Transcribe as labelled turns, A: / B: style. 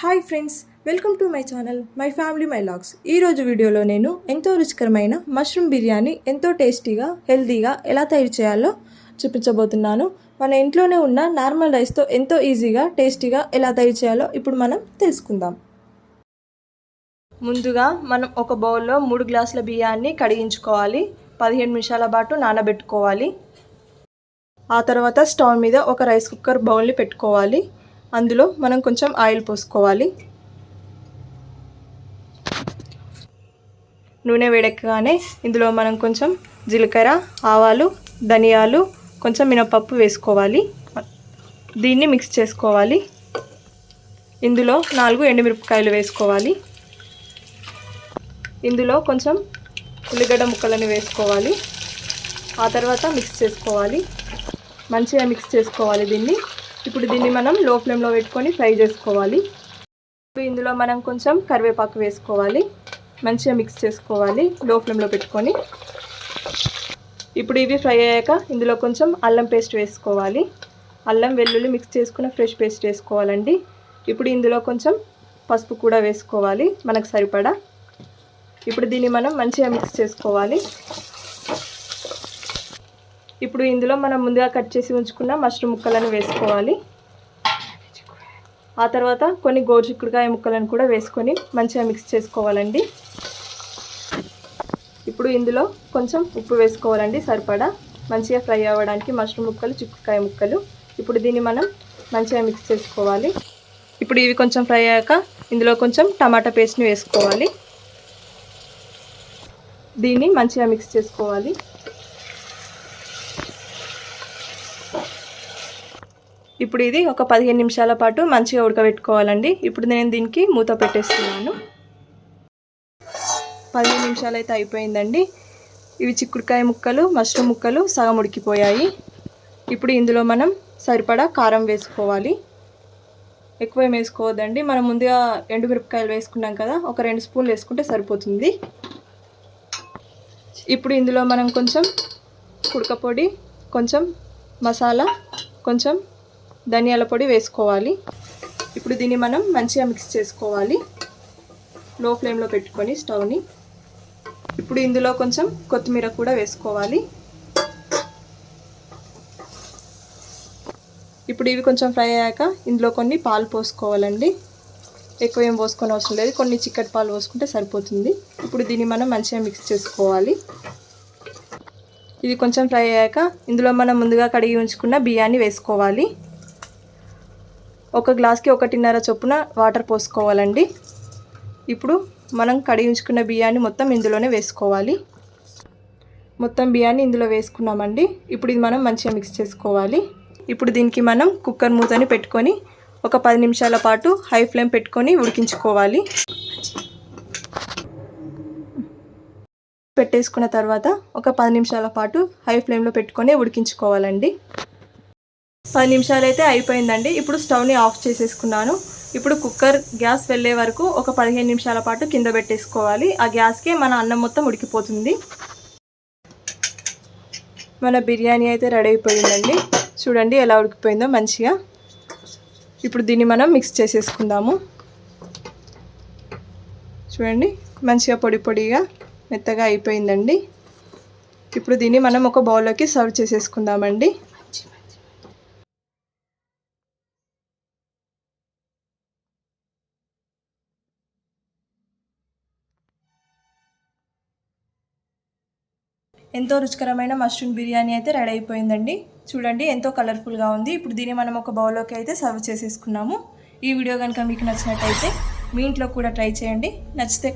A: Hi friends welcome to my channel my family my logs. ఈరోజు వీడియోలో నేను ఎంతో రుచికరమైన మష్రూమ్ బిర్యానీ ఎంతో టేస్టీగా హెల్తీగా ఎలా తయారు చేయాలో చూపించబోతున్నాను. మన ఇంట్లోనే ఉన్న నార్మల్ రైస్తో ఎంతో ఈజీగా టేస్టీగా ఎలా తయారు చేయాలో ఇప్పుడు మనం తెలుసుకుందాం. ముందుగా మనం ఒక బౌల్లో మూడు గ్లాసుల బియ్యాన్ని కడిగించుకోవాలి. పదిహేను నిమిషాల పాటు నానబెట్టుకోవాలి. ఆ తర్వాత స్టవ్ మీద ఒక రైస్ కుక్కర్ బౌల్ని పెట్టుకోవాలి. అందులో మనం కొంచెం ఆయిల్ పోసుకోవాలి. నూనె వేడెక్కగానే ఇందులో మనం కొంచెం జీలకర్ర ఆవాలు ధనియాలు కొంచెం మినపప్పు వేసుకోవాలి. దీన్ని మిక్స్ చేసుకోవాలి. ఇందులో నాలుగు ఎండుమిరపకాయలు వేసుకోవాలి. ఇందులో కొంచెం ఉల్లిగడ్డ ముక్కలను వేసుకోవాలి. ఆ తర్వాత మిక్స్ చేసుకోవాలి. మంచిగా మిక్స్ చేసుకోవాలి దీన్ని. ఇప్పుడు దీన్ని మనం లో ఫ్లేమ్లో పెట్టుకొని ఫ్రై చేసుకోవాలి. ఇప్పుడు ఇందులో మనం కొంచెం కరివేపాకు వేసుకోవాలి. మంచిగా మిక్స్ చేసుకోవాలి లో ఫ్లేమ్లో పెట్టుకొని. ఇప్పుడు ఇవి ఫ్రై అయ్యాక ఇందులో కొంచెం అల్లం పేస్ట్ వేసుకోవాలి. అల్లం వెల్లుల్లి మిక్స్ చేసుకున్న ఫ్రెష్ పేస్ట్ వేసుకోవాలండి. ఇప్పుడు ఇందులో కొంచెం పసుపు కూడా వేసుకోవాలి మనకు సరిపడా. ఇప్పుడు దీన్ని మనం మంచిగా మిక్స్ చేసుకోవాలి. ఇప్పుడు ఇందులో మనం ముందుగా కట్ చేసి ఉంచుకున్న మష్రూమ్ ముక్కలను వేసుకోవాలి. ఆ తర్వాత కొన్ని గోరుచిక్కుడుకాయ ముక్కలను కూడా వేసుకొని మంచిగా మిక్స్ చేసుకోవాలండి. ఇప్పుడు ఇందులో కొంచెం ఉప్పు వేసుకోవాలండి సరిపడా. మంచిగా ఫ్రై అవ్వడానికి మష్రూమ్ ముక్కలు చిక్కుడుకాయ ముక్కలు. ఇప్పుడు దీన్ని మనం మంచిగా మిక్స్ చేసుకోవాలి. ఇప్పుడు ఇవి కొంచెం ఫ్రై అయ్యాక ఇందులో కొంచెం టమాటా పేస్ట్ని వేసుకోవాలి. దీన్ని మంచిగా మిక్స్ చేసుకోవాలి. ఇప్పుడు ఇది ఒక పదిహేను నిమిషాల పాటు మంచిగా ఉడకబెట్టుకోవాలండి. ఇప్పుడు నేను దీనికి మూత పెట్టేస్తున్నాను. పదిహేను నిమిషాలు అయితే అయిపోయిందండి. ఇవి చిక్కుడుకాయ ముక్కలు మష్రూమ్ ముక్కలు సగం ఉడికిపోయాయి. ఇప్పుడు ఇందులో మనం సరిపడా కారం వేసుకోవాలి. ఎక్కువ ఏం వేసుకోవద్దండి. మనం ముందుగా ఎండుమిరపకాయలు వేసుకున్నాం కదా ఒక రెండు స్పూన్లు వేసుకుంటే సరిపోతుంది. ఇప్పుడు ఇందులో మనం కొంచెం కుడకపొడి కొంచెం మసాలా కొంచెం ధనియాల పొడి వేసుకోవాలి. ఇప్పుడు దీన్ని మనం మంచిగా మిక్స్ చేసుకోవాలి. లో ఫ్లేమ్లో పెట్టుకొని స్టవ్ని ఇప్పుడు ఇందులో కొంచెం కొత్తిమీర కూడా వేసుకోవాలి. ఇప్పుడు ఇవి కొంచెం ఫ్రై అయ్యాక ఇందులో కొన్ని పాలు పోసుకోవాలండి. ఎక్కువ ఏం పోసుకొని అవసరం లేదు. కొన్ని చిక్కటి పాలు పోసుకుంటే సరిపోతుంది. ఇప్పుడు దీన్ని మనం మంచిగా మిక్స్ చేసుకోవాలి. ఇది కొంచెం ఫ్రై అయ్యాక ఇందులో మనం ముందుగా కడిగి ఉంచుకున్న బియ్యాన్ని వేసుకోవాలి. ఒక గ్లాస్కి ఒకటిన్నర చొప్పున వాటర్ పోసుకోవాలండి. ఇప్పుడు మనం కడిగి ఉంచుకున్న బియ్యాన్ని మొత్తం ఇందులోనే వేసుకోవాలి. మొత్తం బియ్యాన్ని ఇందులో వేసుకున్నామండి. ఇప్పుడు ఇది మనం మంచిగా మిక్స్ చేసుకోవాలి. ఇప్పుడు దీనికి మనం కుక్కర్ మూతని పెట్టుకొని ఒక పది నిమిషాల పాటు హై ఫ్లేమ్ పెట్టుకొని ఉడికించుకోవాలి. పెట్టేసుకున్న తర్వాత ఒక పది నిమిషాల పాటు హై ఫ్లేమ్లో పెట్టుకొని ఉడికించుకోవాలండి. పది నిమిషాలు అయితే అయిపోయిందండి. ఇప్పుడు స్టవ్ని ఆఫ్ చేసేసుకున్నాను. ఇప్పుడు కుక్కర్ గ్యాస్ వెళ్ళే వరకు ఒక పదిహేను నిమిషాల పాటు కింద పెట్టేసుకోవాలి. ఆ గ్యాస్కే మన అన్నం మొత్తం ఉడికిపోతుంది. మన బిర్యానీ అయితే రెడీ అయిపోయిందండి. చూడండి ఎలా ఉడికిపోయిందో మంచిగా. ఇప్పుడు దీన్ని మనం మిక్స్ చేసేసుకుందాము. చూడండి మంచిగా పొడి పొడిగా మెత్తగా అయిపోయిందండి. ఇప్పుడు దీన్ని మనం ఒక బౌల్లోకి సర్వ్ చేసేసుకుందామండి. ఎంతో రుచికరమైన మష్రూమ్ బిర్యానీ అయితే రెడీ అయిపోయిందండి. చూడండి ఎంతో కలర్ఫుల్గా ఉంది. ఇప్పుడు దీన్ని మనం ఒక బౌల్లోకి అయితే సర్వ్ చేసేసుకున్నాము. ఈ వీడియో కనుక మీకు నచ్చినట్టయితే మీ ఇంట్లో కూడా ట్రై చేయండి. నచ్చితే